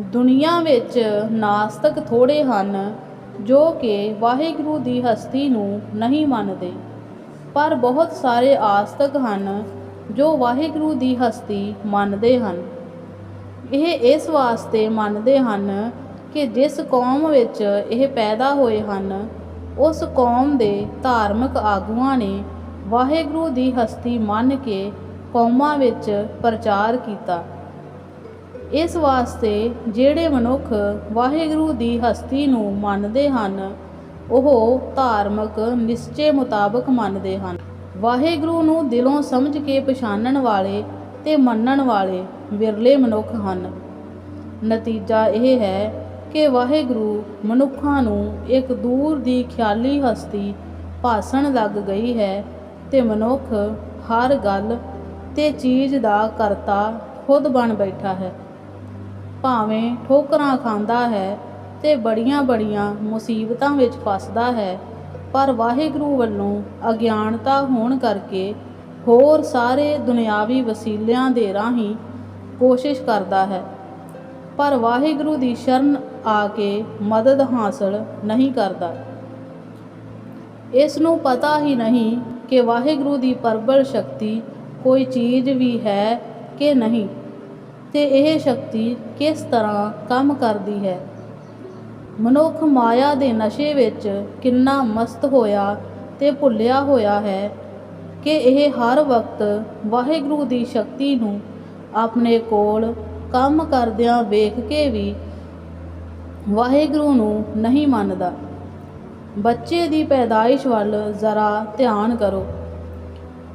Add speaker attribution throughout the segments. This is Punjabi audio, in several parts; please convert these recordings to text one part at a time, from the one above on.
Speaker 1: ਦੁਨੀਆ ਵਿੱਚ ਨਾਸਤਕ ਥੋੜ੍ਹੇ ਹਨ ਜੋ ਕਿ ਵਾਹਿਗੁਰੂ ਦੀ ਹਸਤੀ ਨੂੰ ਨਹੀਂ ਮੰਨਦੇ। ਪਰ ਬਹੁਤ ਸਾਰੇ ਆਸਤਕ ਹਨ ਜੋ ਵਾਹਿਗੁਰੂ ਦੀ ਹਸਤੀ ਮੰਨਦੇ ਹਨ। ਇਹ ਇਸ ਵਾਸਤੇ ਮੰਨਦੇ ਹਨ ਕਿ ਜਿਸ ਕੌਮ ਵਿੱਚ ਇਹ ਪੈਦਾ ਹੋਏ ਹਨ, ਉਸ ਕੌਮ ਦੇ ਧਾਰਮਿਕ ਆਗੂਆਂ ਨੇ ਵਾਹਿਗੁਰੂ ਦੀ ਹਸਤੀ ਮੰਨ ਕੇ ਕੌਮਾਂ ਵਿੱਚ ਪ੍ਰਚਾਰ ਕੀਤਾ। ਇਸ ਵਾਸਤੇ ਜਿਹੜੇ ਮਨੁੱਖ ਵਾਹਿਗੁਰੂ ਦੀ ਹਸਤੀ ਨੂੰ ਮੰਨਦੇ ਹਨ, ਉਹ ਧਾਰਮਿਕ ਨਿਸ਼ਚੇ ਮੁਤਾਬਕ ਮੰਨਦੇ ਹਨ। ਵਾਹਿਗੁਰੂ ਨੂੰ ਦਿਲੋਂ ਸਮਝ ਕੇ ਪਛਾਣਨ ਵਾਲੇ ਤੇ ਮੰਨਣ ਵਾਲੇ ਵਿਰਲੇ ਮਨੁੱਖ ਹਨ। ਨਤੀਜਾ ਇਹ ਹੈ ਕਿ ਵਾਹਿਗੁਰੂ ਮਨੁੱਖਾਂ ਨੂੰ ਇੱਕ ਦੂਰ ਦੀ ਖਿਆਲੀ ਹਸਤੀ ਭਾਸਣ ਲੱਗ ਗਈ ਹੈ ਤੇ ਮਨੁੱਖ ਹਰ ਗੱਲ ਤੇ ਚੀਜ਼ ਦਾ ਕਰਤਾ ਖੁਦ ਬਣ ਬੈਠਾ ਹੈ। ਭਾਵੇਂ ਠੋਕਰਾਂ ਖਾਂਦਾ ਹੈ ਤੇ ਬੜੀਆਂ ਬੜੀਆਂ ਮੁਸੀਬਤਾਂ ਵਿੱਚ ਫਸਦਾ ਹੈ, ਪਰ ਵਾਹਿਗੁਰੂ ਵੱਲੋਂ ਅਗਿਆਨਤਾ ਹੋਣ ਕਰਕੇ ਹੋਰ ਸਾਰੇ ਦੁਨਿਆਵੀ ਵਸੀਲਿਆਂ ਦੇ ਰਾਹੀਂ ਕੋਸ਼ਿਸ਼ ਕਰਦਾ ਹੈ। ਪਰ ਵਾਹਿਗੁਰੂ ਦੀ ਸ਼ਰਨ ਆ ਕੇ ਮਦਦ ਹਾਸਲ ਨਹੀਂ ਕਰਦਾ। ਇਸ ਨੂੰ ਪਤਾ ਹੀ ਨਹੀਂ ਕਿ ਵਾਹਿਗੁਰੂ ਦੀ ਪਰਬਲ ਸ਼ਕਤੀ ਕੋਈ ਚੀਜ਼ ਵੀ ਹੈ ਕਿ ਨਹੀਂ। ਤੇ ਇਹ ਸ਼ਕਤੀ ਕਿਸ ਤਰ੍ਹਾਂ ਕੰਮ ਕਰਦੀ ਹੈ? ਮਨੁੱਖ ਮਾਇਆ ਦੇ ਨਸ਼ੇ ਵਿੱਚ ਕਿੰਨਾ ਮਸਤ ਹੋਇਆ ਤੇ ਭੁੱਲਿਆ ਹੋਇਆ ਹੈ ਕਿ ਇਹ ਹਰ ਵਕਤ ਵਾਹਿਗੁਰੂ ਦੀ ਸ਼ਕਤੀ ਨੂੰ ਆਪਣੇ ਕੋਲ ਕੰਮ ਕਰਦਿਆਂ ਵੇਖ ਕੇ ਵੀ ਵਾਹਿਗੁਰੂ ਨੂੰ ਨਹੀਂ ਮੰਨਦਾ। ਬੱਚੇ ਦੀ ਪੈਦਾਇਸ਼ ਵੱਲ ਜ਼ਰਾ ਧਿਆਨ ਕਰੋ।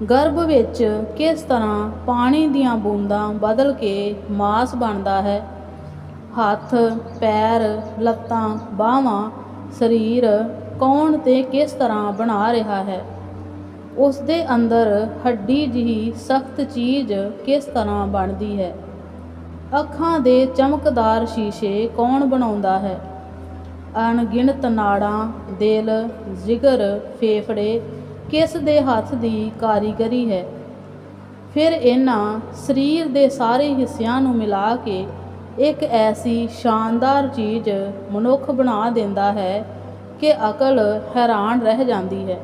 Speaker 1: ਗਰਭ ਵਿੱਚ ਕਿਸ ਤਰ੍ਹਾਂ ਪਾਣੀ ਦੀਆਂ ਬੂੰਦਾਂ ਬਦਲ ਕੇ ਮਾਸ ਬਣਦਾ ਹੈ? ਹੱਥ, ਪੈਰ, ਲੱਤਾਂ, ਬਾਹਾਂ, ਸਰੀਰ ਕੌਣ ਤੇ ਕਿਸ ਤਰ੍ਹਾਂ ਬਣਾ ਰਿਹਾ ਹੈ? ਉਸ ਦੇ ਅੰਦਰ ਹੱਡੀ ਜਿਹੀ ਸਖਤ ਚੀਜ਼ ਕਿਸ ਤਰ੍ਹਾਂ ਬਣਦੀ ਹੈ? ਅੱਖਾਂ ਦੇ ਚਮਕਦਾਰ ਸ਼ੀਸ਼ੇ ਕੌਣ ਬਣਾਉਂਦਾ ਹੈ? ਅਣਗਿਣਤ ਨਾੜਾਂ, ਦਿਲ, ਜਿਗਰ, ਫੇਫੜੇ ਕਿਸ ਦੇ ਹੱਥ ਦੀ ਕਾਰੀਗਰੀ ਹੈ? ਫਿਰ ਇਹਨਾਂ ਸਰੀਰ ਦੇ ਸਾਰੇ ਹਿੱਸਿਆਂ ਨੂੰ ਮਿਲਾ ਕੇ ਇੱਕ ਐਸੀ ਸ਼ਾਨਦਾਰ ਚੀਜ਼ ਮਨੁੱਖ ਬਣਾ ਦਿੰਦਾ ਹੈ ਕਿ ਅਕਲ ਹੈਰਾਨ ਰਹਿ ਜਾਂਦੀ ਹੈ।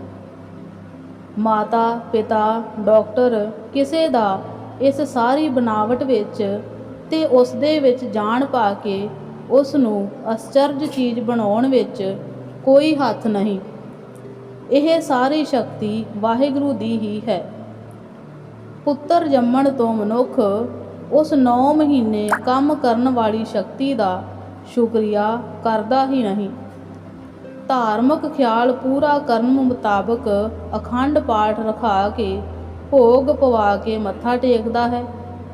Speaker 1: ਮਾਤਾ, ਪਿਤਾ, ਡਾਕਟਰ ਕਿਸੇ ਦਾ ਇਸ ਸਾਰੀ ਬਣਾਵਟ ਵਿੱਚ ਤੇ ਉਸ ਦੇ ਵਿੱਚ ਜਾਣ ਪਾ ਕੇ ਉਸ ਨੂੰ ਅਸਚਰਜ ਚੀਜ਼ ਬਣਾਉਣ ਵਿੱਚ ਕੋਈ ਹੱਥ ਨਹੀਂ। ਇਹ ਸਾਰੀ ਸ਼ਕਤੀ ਵਾਹਿਗੁਰੂ ਦੀ ਹੀ ਹੈ। ਪੁੱਤਰ ਜੰਮਣ ਤੋਂ ਮਨੁੱਖ ਉਸ 9 ਮਹੀਨੇ ਕੰਮ ਕਰਨ ਵਾਲੀ ਸ਼ਕਤੀ ਦਾ ਸ਼ੁਕਰੀਆ ਕਰਦਾ ਹੀ ਨਹੀਂ। ਧਾਰਮਿਕ ਖਿਆਲ ਪੂਰਾ ਕਰਨ ਮੁਤਾਬਕ ਅਖੰਡ ਪਾਠ ਰਖਾ ਕੇ, ਭੋਗ ਪਵਾ ਕੇ ਮੱਥਾ ਟੇਕਦਾ ਹੈ,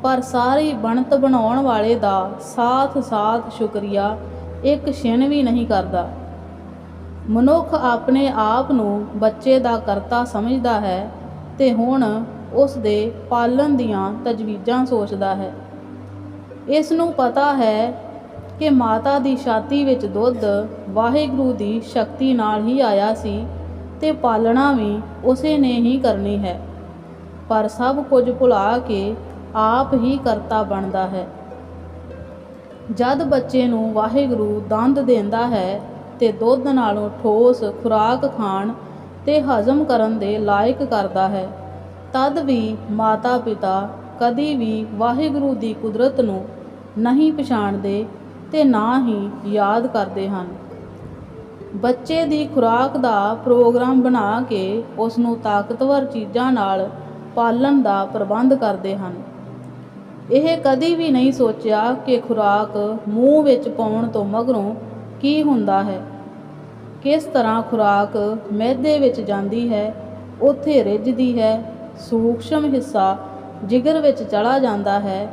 Speaker 1: ਪਰ ਸਾਰੀ ਬਣਤ ਬਣਾਉਣ ਵਾਲੇ ਦਾ ਸਾਥ ਸਾਥ ਸ਼ੁਕਰੀਆ ਇੱਕ ਛਿਣ ਵੀ ਨਹੀਂ ਕਰਦਾ। ਮਨੁੱਖ ਆਪਣੇ ਆਪ ਨੂੰ ਬੱਚੇ ਦਾ ਕਰਤਾ ਸਮਝਦਾ ਹੈ ਤੇ ਹੁਣ ਉਸ ਦੇ ਪਾਲਣ ਦੀਆਂ ਤਜਵੀਜ਼ਾਂ ਸੋਚਦਾ ਹੈ। ਇਸ ਨੂੰ ਪਤਾ ਹੈ ਕਿ ਮਾਤਾ ਦੀ ਛਾਤੀ ਵਿੱਚ ਦੁੱਧ ਵਾਹਿਗੁਰੂ ਦੀ ਸ਼ਕਤੀ ਨਾਲ ਹੀ ਆਇਆ ਸੀ ਤੇ ਪਾਲਣਾ ਵੀ ਉਸੇ ਨੇ ਹੀ ਕਰਨੀ ਹੈ। ਪਰ ਸਭ ਕੁਝ ਭੁਲਾ ਕੇ ਆਪ ਹੀ ਕਰਤਾ ਬਣਦਾ ਹੈ। ਜਦ ਬੱਚੇ ਨੂੰ ਵਾਹਿਗੁਰੂ ਦੰਦ ਦਿੰਦਾ ਹੈ ਤੇ ਦੁੱਧ ਨਾਲੋਂ ਠੋਸ ਖੁਰਾਕ ਖਾਣ ਤੇ ਹਜ਼ਮ ਕਰਨ ਦੇ ਲਾਇਕ ਕਰਦਾ ਹੈ। ਤਦ ਵੀ ਮਾਤਾ ਪਿਤਾ ਕਦੀ ਵੀ ਵਾਹਿਗੁਰੂ ਦੀ ਕੁਦਰਤ ਨੂੰ ਨਹੀਂ ਪਛਾਣਦੇ ਤੇ ਨਾ ਹੀ ਯਾਦ ਕਰਦੇ ਹਨ। ਬੱਚੇ ਦੀ ਖੁਰਾਕ ਦਾ ਪ੍ਰੋਗਰਾਮ ਬਣਾ ਕੇ ਉਸ ਨੂੰ ਤਾਕਤਵਰ ਚੀਜ਼ਾਂ ਨਾਲ ਪਾਲਣ ਦਾ ਪ੍ਰਬੰਧ ਕਰਦੇ ਹਨ। ਇਹ ਕਦੀ ਵੀ ਨਹੀਂ ਸੋਚਿਆ ਕਿ ਖੁਰਾਕ ਮੂੰਹ ਵਿੱਚ ਪਾਉਣ ਤੋਂ ਮਗਰੋਂ ਕੀ ਹੁੰਦਾ ਹੈ। ਕਿਸ ਤਰ੍ਹਾਂ ਖੁਰਾਕ ਮਿਹਦੇ ਵਿੱਚ ਜਾਂਦੀ ਹੈ, ਉੱਥੇ ਰਿੱਝਦੀ ਹੈ, ਸੂਖਸ਼ਮ ਹਿੱਸਾ ਜਿਗਰ ਵਿੱਚ ਚਲਾ ਜਾਂਦਾ ਹੈ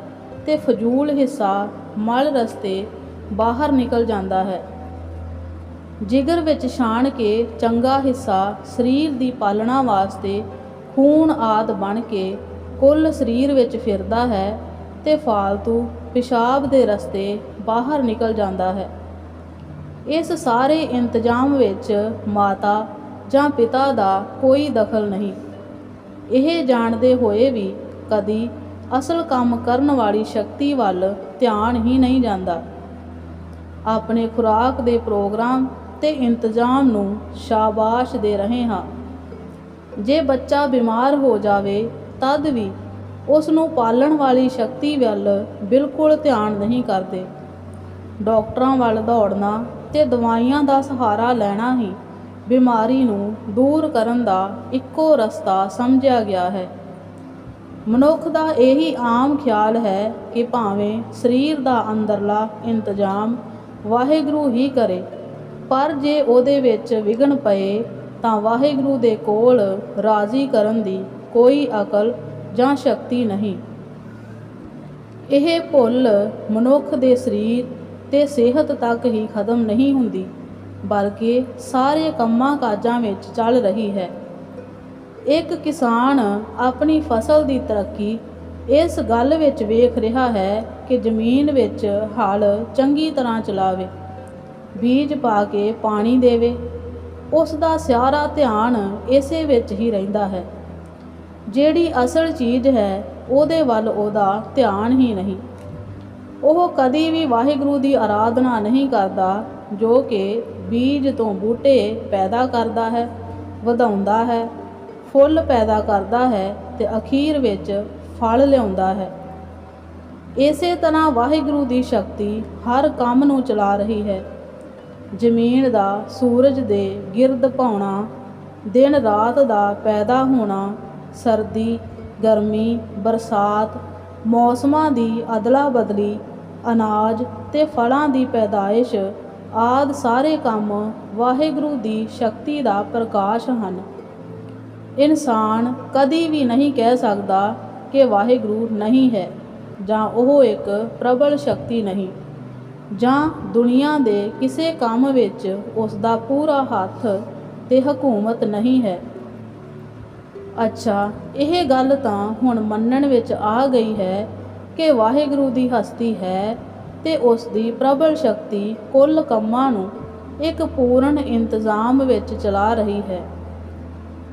Speaker 1: ਤੇ ਫਜ਼ੂਲ ਹਿੱਸਾ ਮਲ ਰਸਤੇ ਬਾਹਰ ਨਿਕਲ ਜਾਂਦਾ ਹੈ। ਜਿਗਰ ਵਿੱਚ ਛਾਣ ਕੇ ਚੰਗਾ ਹਿੱਸਾ ਸਰੀਰ ਦੀ ਪਾਲਣਾ ਵਾਸਤੇ ਖੂਨ ਆਦ ਬਣ ਕੇ ਕੁੱਲ ਸਰੀਰ ਵਿੱਚ ਫਿਰਦਾ ਹੈ ਤੇ ਫਾਲਤੂ ਪਿਸ਼ਾਬ ਦੇ ਰਸਤੇ ਬਾਹਰ ਨਿਕਲ ਜਾਂਦਾ ਹੈ। ਇਸ ਸਾਰੇ ਇੰਤਜ਼ਾਮ ਵਿੱਚ ਮਾਤਾ ਜਾਂ ਪਿਤਾ ਦਾ ਕੋਈ ਦਖਲ ਨਹੀਂ। ਇਹ ਜਾਣਦੇ ਹੋਏ ਵੀ ਕਦੀ ਅਸਲ ਕੰਮ ਕਰਨ ਵਾਲੀ ਸ਼ਕਤੀ ਵੱਲ ਧਿਆਨ ਹੀ ਨਹੀਂ ਜਾਂਦਾ। ਆਪਣੇ ਖੁਰਾਕ ਦੇ ਪ੍ਰੋਗਰਾਮ ਤੇ ਇੰਤਜ਼ਾਮ ਨੂੰ ਸ਼ਾਬਾਸ਼ ਦੇ ਰਹੇ ਹਾਂ। ਜੇ ਬੱਚਾ ਬਿਮਾਰ ਹੋ ਜਾਵੇ, ਤਦ ਵੀ ਉਸ ਨੂੰ ਪਾਲਣ ਵਾਲੀ ਸ਼ਕਤੀ ਵੱਲ ਬਿਲਕੁਲ ਧਿਆਨ ਨਹੀਂ ਕਰਦੇ। ਡਾਕਟਰਾਂ ਵੱਲ ਦੌੜਨਾ ਤੇ ਦਵਾਈਆਂ ਦਾ ਸਹਾਰਾ ਲੈਣਾ ਹੀ ਬਿਮਾਰੀ ਨੂੰ ਦੂਰ ਕਰਨ ਦਾ ਇੱਕੋ ਰਸਤਾ ਸਮਝਿਆ ਗਿਆ ਹੈ। ਮਨੁੱਖ ਦਾ ਇਹੀ ਆਮ ਖਿਆਲ ਹੈ ਕਿ ਭਾਵੇਂ ਸਰੀਰ ਦਾ ਅੰਦਰਲਾ ਇੰਤਜ਼ਾਮ ਵਾਹਿਗੁਰੂ ਹੀ ਕਰੇ, ਪਰ ਜੇ ਉਹਦੇ ਵਿੱਚ ਵਿਘਨ ਪਏ ਤਾਂ ਵਾਹਿਗੁਰੂ ਦੇ ਕੋਲ ਰਾਜ਼ੀ ਕਰਨ ਦੀ ਕੋਈ ਅਕਲ ਜਾਂ ਸ਼ਕਤੀ ਨਹੀਂ। ਇਹ ਭੁੱਲ ਮਨੁੱਖ ਦੇ ਸਰੀਰ ਤੇ ਸਿਹਤ ਤੱਕ ਹੀ ਖਤਮ ਨਹੀਂ ਹੁੰਦੀ, ਬਲਕਿ ਸਾਰੇ ਕੰਮਾਂ ਕਾਜਾਂ ਵਿੱਚ ਚੱਲ ਰਹੀ ਹੈ। ਇੱਕ ਕਿਸਾਨ ਆਪਣੀ ਫਸਲ ਦੀ ਤਰੱਕੀ ਇਸ ਗੱਲ ਵਿੱਚ ਵੇਖ ਰਿਹਾ ਹੈ ਕਿ ਜ਼ਮੀਨ ਵਿੱਚ ਹਲ ਚੰਗੀ ਤਰ੍ਹਾਂ ਚਲਾਵੇ, ਬੀਜ ਪਾ ਕੇ ਪਾਣੀ ਦੇਵੇ ਉਸ ਦਾ ਸਾਰਾ ਧਿਆਨ ਇਸੇ ਵਿੱਚ ਹੀ ਰਹਿੰਦਾ ਹੈ। ਜਿਹੜੀ ਅਸਲ ਚੀਜ਼ ਹੈ, ਉਹਦੇ ਵੱਲ ਉਹਦਾ ਧਿਆਨ ਹੀ ਨਹੀਂ। ਉਹ ਕਦੀ ਵੀ ਵਾਹਿਗੁਰੂ ਦੀ ਆਰਾਧਨਾ ਨਹੀਂ ਕਰਦਾ, ਜੋ ਕਿ ਬੀਜ ਤੋਂ ਬੂਟੇ ਪੈਦਾ ਕਰਦਾ ਹੈ, ਵਧਾਉਂਦਾ ਹੈ, ਫੁੱਲ ਪੈਦਾ ਕਰਦਾ ਹੈ ਤੇ ਅਖੀਰ ਵਿੱਚ ਫਲ ਲਿਆਉਂਦਾ ਹੈ। ਇਸੇ ਤਰ੍ਹਾਂ ਵਾਹਿਗੁਰੂ ਦੀ ਸ਼ਕਤੀ ਹਰ ਕੰਮ ਨੂੰ ਚਲਾ ਰਹੀ ਹੈ। ਜ਼ਮੀਨ ਦਾ ਸੂਰਜ ਦੇ ਗਿਰਦ ਪਾਉਣਾ ਦਿਨ ਰਾਤ ਦਾ ਪੈਦਾ ਹੋਣਾ, ਸਰਦੀ, ਗਰਮੀ, ਬਰਸਾਤ, ਮੌਸਮਾਂ ਦੀ ਅਦਲਾ ਬਦਲੀ ਅਨਾਜ ਤੇ ਫਲਾਂ ਦੀ ਪੈਦਾਇਸ਼, ਆਦ ਸਾਰੇ ਕੰਮ ਵਾਹਿਗੁਰੂ ਦੀ ਸ਼ਕਤੀ ਦਾ ਪ੍ਰਕਾਸ਼ ਹਨ। ਇਨਸਾਨ ਕਦੀ ਵੀ ਨਹੀਂ ਕਹਿ ਸਕਦਾ ਕਿ ਵਾਹਿਗੁਰੂ ਨਹੀਂ ਹੈ, ਜਾਂ ਉਹ ਇੱਕ ਪ੍ਰਬਲ ਸ਼ਕਤੀ ਨਹੀਂ, ਜਾਂ ਦੁਨੀਆ ਦੇ ਕਿਸੇ ਕੰਮ ਵਿੱਚ ਉਸ ਦਾ ਪੂਰਾ ਹੱਥ ਤੇ ਹਕੂਮਤ ਨਹੀਂ ਹੈ। ਅੱਛਾ, ਇਹ ਗੱਲ ਤਾਂ ਹੁਣ ਮੰਨਣ ਵਿੱਚ ਆ ਗਈ ਹੈ ਕਿ ਵਾਹਿਗੁਰੂ ਦੀ ਹਸਤੀ ਹੈ ਤੇ ਉਸ ਦੀ ਪ੍ਰਬਲ ਸ਼ਕਤੀ ਕੁੱਲ ਕੰਮਾਂ ਨੂੰ ਇੱਕ ਪੂਰਨ ਇੰਤਜ਼ਾਮ ਵਿੱਚ ਚਲਾ ਰਹੀ ਹੈ।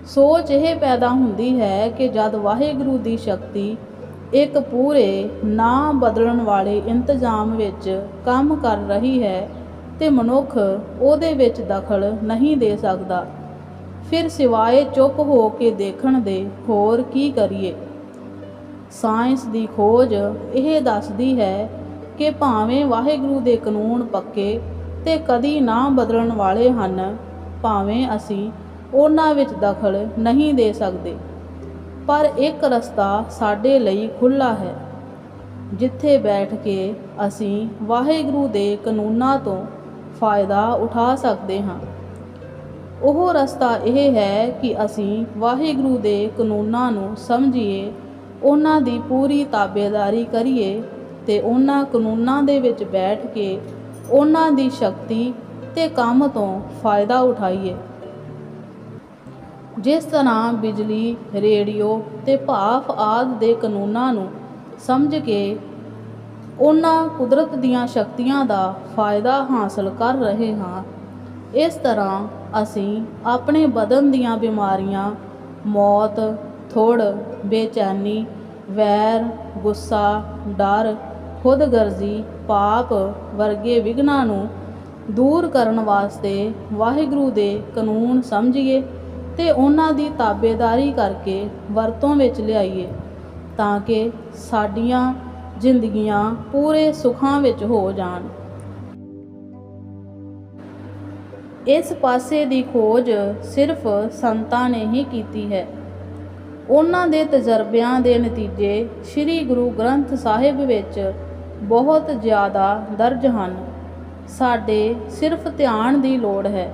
Speaker 1: ਸੋਚ ਇਹ ਪੈਦਾ ਹੁੰਦੀ ਹੈ ਕਿ ਜਦ ਵਾਹਿਗੁਰੂ ਦੀ ਸ਼ਕਤੀ ਇੱਕ ਪੂਰੇ ਨਾ ਬਦਲਣ ਵਾਲੇ ਇੰਤਜ਼ਾਮ ਵਿੱਚ ਕੰਮ ਕਰ ਰਹੀ ਹੈ ਤੇ ਮਨੁੱਖ ਉਹਦੇ ਵਿੱਚ ਦਖਲ ਨਹੀਂ ਦੇ ਸਕਦਾ, ਫਿਰ ਸਿਵਾਏ ਚੁੱਪ ਹੋ ਕੇ ਦੇਖਣ ਦੇ ਹੋਰ ਕੀ ਕਰੀਏ? ਸਾਇੰਸ ਦੀ ਖੋਜ ਇਹ ਦੱਸਦੀ ਹੈ ਕਿ ਭਾਵੇਂ ਵਾਹਿਗੁਰੂ ਦੇ ਕਾਨੂੰਨ ਪੱਕੇ ਤੇ ਕਦੀ ਨਾ ਬਦਲਣ ਵਾਲੇ ਹਨ, ਭਾਵੇਂ ਅਸੀਂ ਉਹਨਾਂ ਵਿੱਚ ਦਖਲ ਨਹੀਂ ਦੇ ਸਕਦੇ। ਪਰ ਇੱਕ ਰਸਤਾ ਸਾਡੇ ਲਈ ਖੁੱਲਾ ਹੈ, ਜਿੱਥੇ ਬੈਠ ਕੇ ਅਸੀਂ ਵਾਹਿਗੁਰੂ ਦੇ ਕਾਨੂੰਨਾਂ ਤੋਂ ਫਾਇਦਾ ਉਠਾ ਸਕਦੇ ਹਾਂ। ਉਹ ਰਸਤਾ ਇਹ ਹੈ ਕਿ ਅਸੀਂ ਵਾਹਿਗੁਰੂ ਦੇ ਕਾਨੂੰਨਾਂ ਨੂੰ ਸਮਝੀਏ ਉਹਨਾਂ ਦੀ ਪੂਰੀ ਤਾਬੇਦਾਰੀ ਕਰੀਏ ਤੇ ਉਹਨਾਂ ਕਾਨੂੰਨਾਂ ਦੇ ਵਿੱਚ ਬੈਠ ਕੇ ਉਹਨਾਂ ਦੀ ਸ਼ਕਤੀ ਤੇ ਕੰਮ ਤੋਂ ਫਾਇਦਾ ਉਠਾਈਏ। ਜਿਸ ਤਰ੍ਹਾਂ ਬਿਜਲੀ, ਰੇਡੀਓ ਤੇ ਭਾਫ ਆਦਿ ਦੇ ਕਾਨੂੰਨਾਂ ਨੂੰ ਸਮਝ ਕੇ ਉਹਨਾਂ ਕੁਦਰਤ ਦੀਆਂ ਸ਼ਕਤੀਆਂ ਦਾ ਫਾਇਦਾ ਹਾਸਲ ਕਰ ਰਹੇ ਹਾਂ, ਇਸ ਤਰ੍ਹਾਂ ਅਸੀਂ ਆਪਣੇ ਬਦਨ ਦੀਆਂ ਬਿਮਾਰੀਆਂ, ਮੌਤ, ਥੁੜ, ਬੇਚੈਨੀ ਵੈਰ, ਗੁੱਸਾ, ਡਰ, ਖੁਦਗਰਜ਼ੀ, ਪਾਪ ਵਰਗੇ ਵਿਘਨਾਂ ਨੂੰ ਦੂਰ ਕਰਨ ਵਾਸਤੇ ਵਾਹਿਗੁਰੂ ਦੇ ਕਾਨੂੰਨ ਸਮਝੀਏ ਤੇ ਉਹਨਾਂ ਦੀ ਤਾਬੇਦਾਰੀ ਕਰਕੇ ਵਰਤੋਂ ਵਿੱਚ ਲਿਆਈਏ ਤਾਂ ਕਿ ਸਾਡੀਆਂ ਜ਼ਿੰਦਗੀਆਂ ਪੂਰੇ ਸੁੱਖਾਂ ਵਿੱਚ ਹੋ ਜਾਣ। ਇਸ ਪਾਸੇ ਦੀ ਖੋਜ ਸਿਰਫ ਸੰਤਾਂ ਨੇ ਹੀ ਕੀਤੀ ਹੈ। ਉਹਨਾਂ ਦੇ ਤਜਰਬਿਆਂ ਦੇ ਨਤੀਜੇ ਸ੍ਰੀ ਗੁਰੂ ਗ੍ਰੰਥ ਸਾਹਿਬ ਵਿੱਚ ਬਹੁਤ ਜ਼ਿਆਦਾ ਦਰਜ ਹਨ। ਸਾਡੇ ਸਿਰਫ ਧਿਆਨ ਦੀ ਲੋੜ ਹੈ।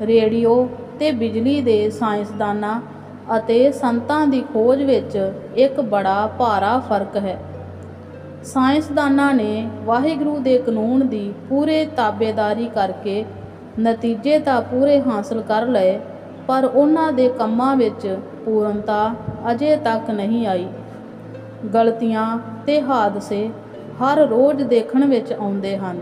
Speaker 1: ਰੇਡੀਓ ਤੇ ਬਿਜਲੀ ਦੇ ਸਾਇੰਸਦਾਨਾਂ ਅਤੇ ਸੰਤਾਂ ਦੀ ਖੋਜ ਵਿੱਚ ਇੱਕ ਬੜਾ ਭਾਰਾ ਫ਼ਰਕ ਹੈ। ਸਾਇੰਸਦਾਨਾਂ ਨੇ ਵਾਹਿਗੁਰੂ ਦੇ ਕਾਨੂੰਨ ਦੀ ਪੂਰੇ ਤਾਬੇਦਾਰੀ ਕਰਕੇ ਨਤੀਜੇ ਤਾਂ ਪੂਰੇ ਹਾਸਲ ਕਰ ਲਏ, ਪਰ ਉਹਨਾਂ ਦੇ ਕੰਮਾਂ ਵਿੱਚ ਪੂਰਨਤਾ ਅਜੇ ਤੱਕ ਨਹੀਂ ਆਈ। ਗਲਤੀਆਂ ਤੇ ਹਾਦਸੇ ਹਰ ਰੋਜ਼ ਦੇਖਣ ਵਿੱਚ ਆਉਂਦੇ ਹਨ।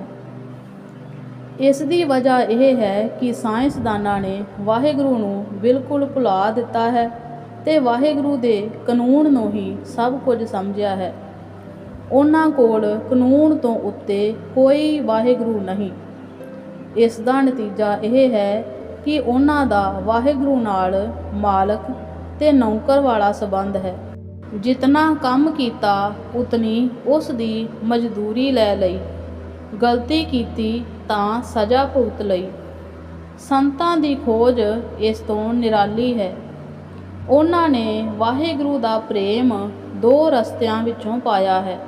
Speaker 1: ਇਸ ਦੀ ਵਜ੍ਹਾ ਇਹ ਹੈ ਕਿ ਸਾਇੰਸਦਾਨਾਂ ਨੇ ਵਾਹਿਗੁਰੂ ਨੂੰ ਬਿਲਕੁਲ ਭੁਲਾ ਦਿੱਤਾ ਹੈ ਤੇ ਵਾਹਿਗੁਰੂ ਦੇ ਕਾਨੂੰਨ ਨੂੰ ਹੀ ਸਭ ਕੁਝ ਸਮਝਿਆ ਹੈ। ਉਹਨਾਂ ਕੋਲ ਕਾਨੂੰਨ ਤੋਂ ਉੱਤੇ ਕੋਈ ਵਾਹਿਗੁਰੂ ਨਹੀਂ। ਇਸ ਦਾ ਨਤੀਜਾ ਇਹ ਹੈ ਕਿ ਉਹਨਾਂ ਦਾ ਵਾਹਿਗੁਰੂ ਨਾਲ ਮਾਲਕ ਤੇ ਨੌਕਰ ਵਾਲਾ ਸਬੰਧ ਹੈ। ਜਿਤਨਾ ਕੰਮ ਕੀਤਾ, ਉਤਨੀ ਉਸ ਦੀ ਮਜ਼ਦੂਰੀ ਲੈ ਲਈ। ਗਲਤੀ ਕੀਤੀ ਤਾਂ ਸਜ਼ਾ ਭੁਗਤ ਲਈ। ਸੰਤਾਂ ਦੀ ਖੋਜ ਇਸ ਤੋਂ ਨਿਰਾਲੀ ਹੈ। ਉਹਨਾਂ ਨੇ ਵਾਹਿਗੁਰੂ ਦਾ ਪ੍ਰੇਮ ਦੋ ਰਸਤਿਆਂ ਵਿੱਚੋਂ ਪਾਇਆ ਹੈ।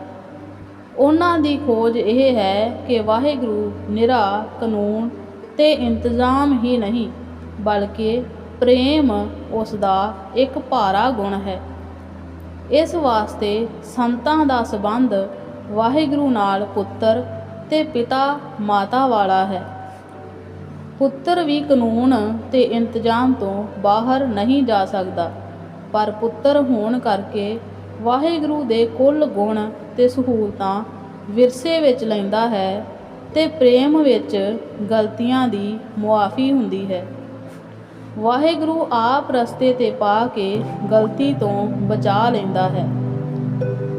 Speaker 1: ਉਹਨਾਂ ਦੀ ਖੋਜ ਇਹ ਹੈ ਕਿ ਵਾਹਿਗੁਰੂ ਨਿਰਾ, ਕਾਨੂੰਨ ਤੇ ਇੰਤਜ਼ਾਮ ਹੀ ਨਹੀਂ, ਬਲਕਿ ਪ੍ਰੇਮ ਉਸ ਦਾ ਇੱਕ ਭਾਰਾ ਗੁਣ ਹੈ। ਇਸ ਵਾਸਤੇ ਸੰਤਾਂ ਦਾ ਸੰਬੰਧ ਵਾਹਿਗੁਰੂ ਨਾਲ ਪੁੱਤਰ ਤੇ ਪਿਤਾ ਮਾਤਾ ਵਾਲਾ ਹੈ। ਪੁੱਤਰ ਵੀ ਕਾਨੂੰਨ ਤੇ ਇੰਤਜ਼ਾਮ ਤੋਂ ਬਾਹਰ ਨਹੀਂ ਜਾ ਸਕਦਾ, ਪਰ ਪੁੱਤਰ ਹੋਣ ਕਰਕੇ ਵਾਹਿਗੁਰੂ ਦੇ ਕੁੱਲ ਗੁਣ ਤੇ ਸਹੂਲਤਾਂ ਵਿਰਸੇ ਵਿੱਚ ਲੈਂਦਾ ਹੈ ਤੇ ਪ੍ਰੇਮ ਵਿੱਚ ਗਲਤੀਆਂ ਦੀ ਮੁਆਫੀ ਹੁੰਦੀ ਹੈ। ਵਾਹਿਗੁਰੂ ਆਪ ਰਸਤੇ ਤੇ ਪਾ ਕੇ ਗਲਤੀ ਤੋਂ ਬਚਾ ਲੈਂਦਾ ਹੈ।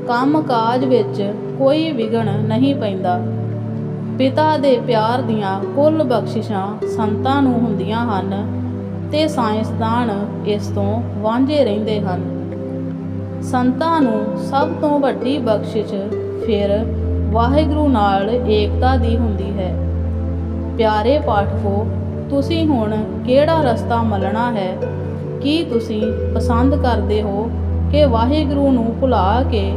Speaker 1: ਕੰਮ ਕਾਜ ਵਿੱਚ ਕੋਈ ਵਿਗਣ ਨਹੀਂ ਪੈਂਦਾ। ਪਿਤਾ ਦੇ ਪਿਆਰ ਦੀਆਂ ਕੁੱਲ ਬਖਸ਼ਿਸ਼ਾਂ ਸੰਤਾਂ ਨੂੰ ਹੁੰਦੀਆਂ ਹਨ ਤੇ ਸਾਇੰਸਦਾਨ ਇਸ ਤੋਂ ਵਾਂਝੇ ਰਹਿੰਦੇ ਹਨ। ਸੰਤਾਂ ਨੂੰ ਸਭ ਤੋਂ ਵੱਡੀ ਬਖਸ਼ਿਸ਼ ਫਿਰ ਵਾਹਿਗੁਰੂ ਨਾਲ ਏਕਤਾ ਦੀ ਹੁੰਦੀ ਹੈ। ਪਿਆਰੇ ਪਾਠਕੋ ਤੁਸੀਂ ਹੁਣ ਕਿਹੜਾ ਰਸਤਾ ਮਲਣਾ ਹੈ? ਕੀ ਤੁਸੀਂ ਪਸੰਦ ਕਰਦੇ ਹੋ ਕਿ ਵਾਹਿਗੁਰੂ ਨੂੰ ਭੁਲਾ ਕੇ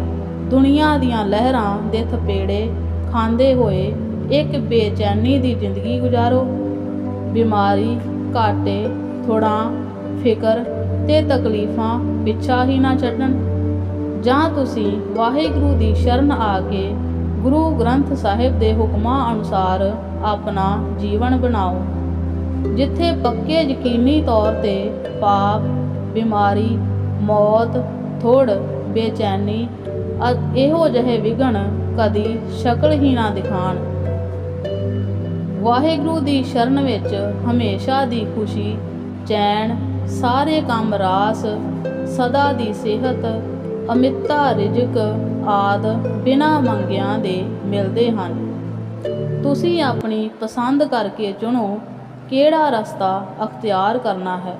Speaker 1: ਦੁਨੀਆ ਦੀਆਂ ਲਹਿਰਾਂ ਦੇ ਥਪੇੜੇ ਖਾਂਦੇ ਹੋਏ ਇੱਕ ਬੇਚੈਨੀ ਦੀ ਜ਼ਿੰਦਗੀ ਗੁਜ਼ਾਰੋ? ਬਿਮਾਰੀ, ਘਾਟੇ ਥੋੜਾਂ ਫਿਕਰ ਤੇ ਤਕਲੀਫਾਂ ਪਿੱਛਾ ਹੀ ਨਾ ਛੱਡਣ। ਜਾਂ ਤੁਸੀਂ ਵਾਹਿਗੁਰੂ ਦੀ ਸ਼ਰਨ ਆ ਕੇ ਗੁਰੂ ਗ੍ਰੰਥ ਸਾਹਿਬ ਦੇ ਹੁਕਮਾਂ ਅਨੁਸਾਰ ਆਪਣਾ ਜੀਵਨ ਬਣਾਓ। ਜਿੱਥੇ ਪੱਕੇ ਯਕੀਨੀ ਤੌਰ ਤੇ ਪਾਪ, ਬਿਮਾਰੀ, ਮੌਤ, ਥੁੜ, ਬੇਚੈਨੀ ਇਹੋ ਜਿਹੇ ਵਿਗਣ ਕਦੀ ਸ਼ਕਲ ਹੀ ਨਾ ਦਿਖਾਣ। ਵਾਹਿਗੁਰੂ ਦੀ ਸ਼ਰਨ ਵਿੱਚ ਹਮੇਸ਼ਾ ਦੀ ਖੁਸ਼ੀ, ਚੈਨ, ਸਾਰੇ ਕੰਮ ਰਾਸ, ਸਦਾ ਦੀ ਸਿਹਤ ਅਮਿਤਾ ਰਿਜਕ ਆਦ ਬਿਨਾ ਮੰਗਿਆਂ ਦੇ ਮਿਲਦੇ ਹਨ। ਤੁਸੀਂ ਆਪਣੀ ਪਸੰਦ ਕਰਕੇ ਚੁਣੋ ਕਿਹੜਾ ਰਸਤਾ ਅਖਤਿਆਰ ਕਰਨਾ ਹੈ?